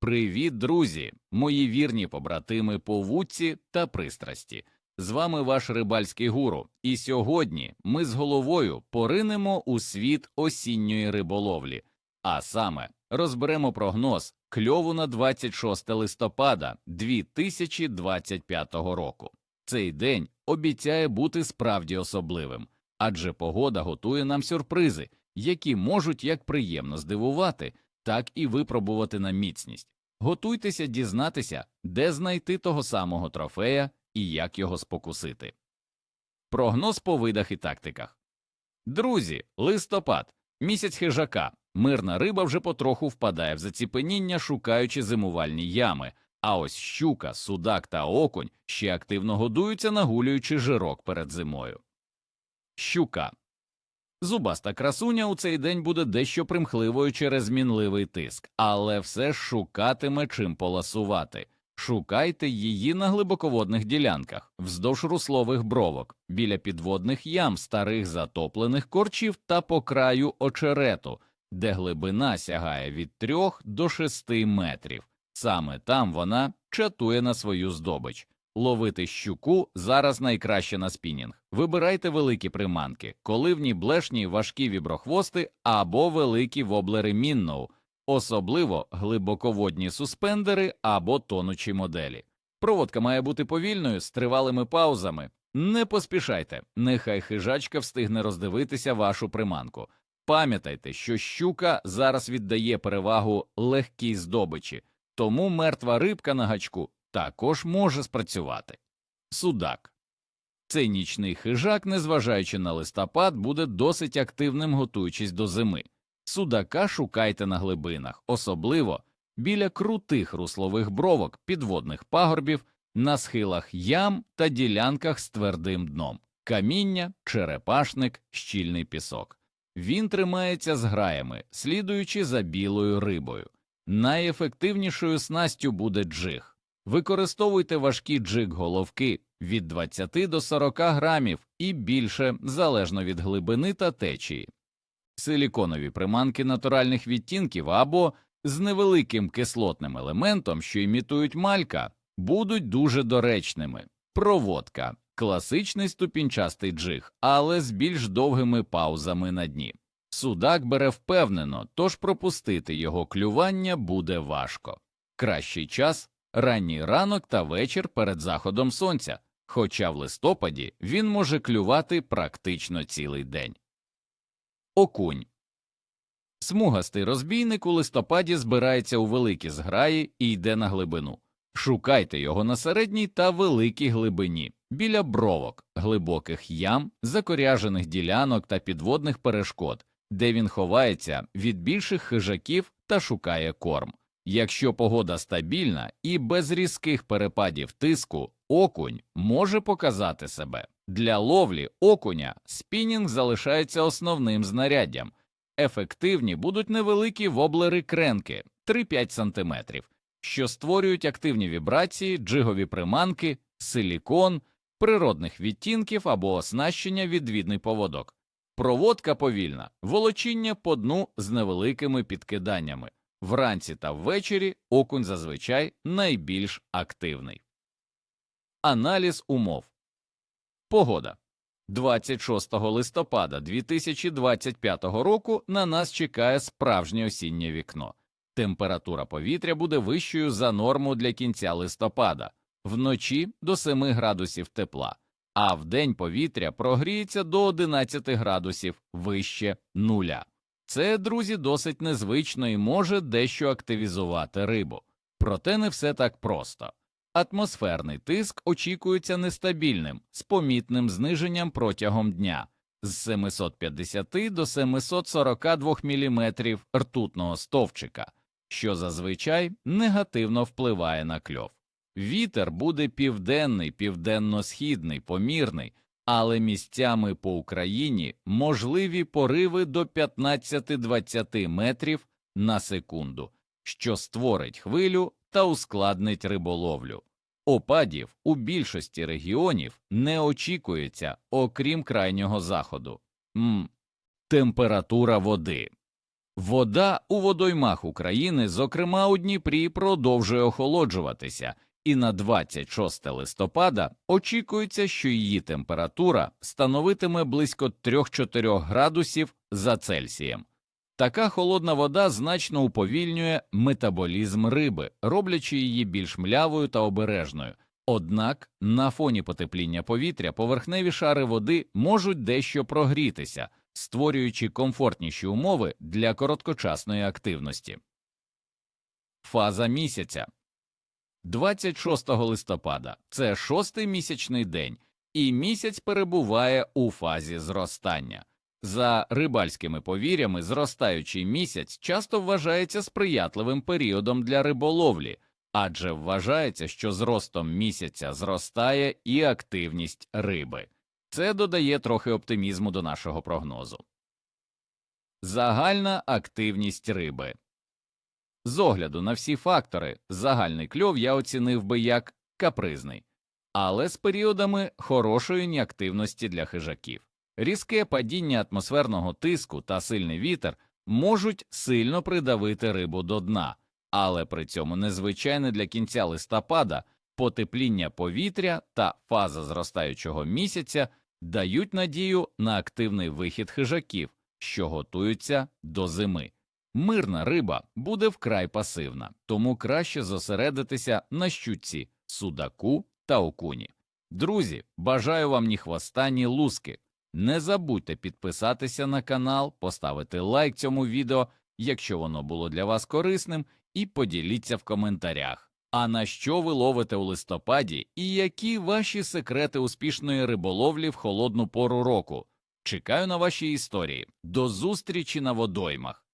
Привіт, друзі, мої вірні побратими по вудці та пристрасті. З вами ваш рибальський гуру, і сьогодні ми з головою поринемо у світ осінньої риболовлі, а саме розберемо прогноз кльову на 26 листопада 2025 року. Цей день обіцяє бути справді особливим, адже погода готує нам сюрпризи, які можуть як приємно здивувати, так і випробувати на міцність. Готуйтеся дізнатися, де знайти того самого трофея і як його спокусити. Прогноз по видах і тактиках. Друзі, листопад, місяць хижака. Мирна риба вже потроху впадає в заціпеніння, шукаючи зимувальні ями. А ось щука, судак та окунь ще активно годуються, нагулюючи жирок перед зимою. Щука Зубаста красуня у цей день буде дещо примхливою через мінливий тиск, але все ж шукатиме чим поласувати. Шукайте її на глибоководних ділянках, вздовж руслових бровок, біля підводних ям, старих затоплених корчів та по краю очерету, де глибина сягає від 3 до 6 метрів. Саме там вона чатує на свою здобич. Ловити щуку зараз найкраще на спінінг. Вибирайте великі приманки, коливні блешні важкі віброхвости або великі воблери Мінноу, особливо глибоководні суспендери або тонучі моделі. Проводка має бути повільною з тривалими паузами. Не поспішайте, нехай хижачка встигне роздивитися вашу приманку. Пам'ятайте, що щука зараз віддає перевагу легкій здобичі, тому мертва рибка на гачку також може спрацювати. Судак. Цей нічний хижак, незважаючи на листопад, буде досить активним, готуючись до зими. Судака шукайте на глибинах, особливо біля крутих руслових бровок, підводних пагорбів, на схилах ям та ділянках з твердим дном, каміння, черепашник, щільний пісок. Він тримається з граями, слідуючи за білою рибою. Найефективнішою снастю буде джиг. Використовуйте важкі джиг-головки від 20 до 40 грамів і більше залежно від глибини та течії, силіконові приманки натуральних відтінків або з невеликим кислотним елементом, що імітують малька, будуть дуже доречними. Проводка класичний ступінчастий джиг, але з більш довгими паузами на дні. Судак бере впевнено, тож пропустити його клювання буде важко. Кращий час ранній ранок та вечір перед заходом сонця, хоча в листопаді він може клювати практично цілий день. Окунь Смугастий розбійник у листопаді збирається у великі зграї і йде на глибину. Шукайте його на середній та великій глибині, біля бровок, глибоких ям, закоряжених ділянок та підводних перешкод, де він ховається від більших хижаків та шукає корм. Якщо погода стабільна і без різких перепадів тиску, окунь може показати себе. Для ловлі окуня спінінг залишається основним знаряддям. Ефективні будуть невеликі воблери кренки 3-5 см, що створюють активні вібрації, джигові приманки, силікон, природних відтінків або оснащення відвідний поводок. Проводка повільна, волочіння по дну з невеликими підкиданнями. Вранці та ввечері окунь зазвичай найбільш активний. Аналіз умов Погода 26 листопада 2025 року на нас чекає справжнє осіннє вікно. Температура повітря буде вищою за норму для кінця листопада, вночі до 7 градусів тепла, а вдень повітря прогріється до 11 градусів вище нуля. Це, друзі, досить незвично і може дещо активізувати рибу. Проте не все так просто. Атмосферний тиск очікується нестабільним, з помітним зниженням протягом дня з 750 до 742 мм ртутного стовпчика, що зазвичай негативно впливає на кльов. Вітер буде південний, південно-східний, помірний, але місцями по Україні можливі пориви до 15-20 метрів на секунду, що створить хвилю та ускладнить риболовлю. Опадів у більшості регіонів не очікується, окрім крайнього заходу. М. Температура води Вода у водоймах України, зокрема у Дніпрі, продовжує охолоджуватися, і на 26 листопада очікується, що її температура становитиме близько 3-4 градусів за Цельсієм. Така холодна вода значно уповільнює метаболізм риби, роблячи її більш млявою та обережною. Однак на фоні потепління повітря поверхневі шари води можуть дещо прогрітися, створюючи комфортніші умови для короткочасної активності. Фаза місяця 26 листопада це шостий місячний день, і місяць перебуває у фазі зростання. За рибальськими повір'ями, зростаючий місяць часто вважається сприятливим періодом для риболовлі, адже вважається, що з ростом місяця зростає і активність риби. Це додає трохи оптимізму до нашого прогнозу. Загальна активність риби з огляду на всі фактори, загальний кльов я оцінив би як капризний, але з періодами хорошої неактивності для хижаків. Різке падіння атмосферного тиску та сильний вітер можуть сильно придавити рибу до дна, але при цьому незвичайне для кінця листопада потепління повітря та фаза зростаючого місяця дають надію на активний вихід хижаків, що готуються до зими. Мирна риба буде вкрай пасивна, тому краще зосередитися на щуці, судаку та окуні. Друзі, бажаю вам ні хвоста, ні луски. Не забудьте підписатися на канал, поставити лайк цьому відео, якщо воно було для вас корисним, і поділіться в коментарях. А на що ви ловите у листопаді і які ваші секрети успішної риболовлі в холодну пору року? Чекаю на ваші історії. До зустрічі на водоймах.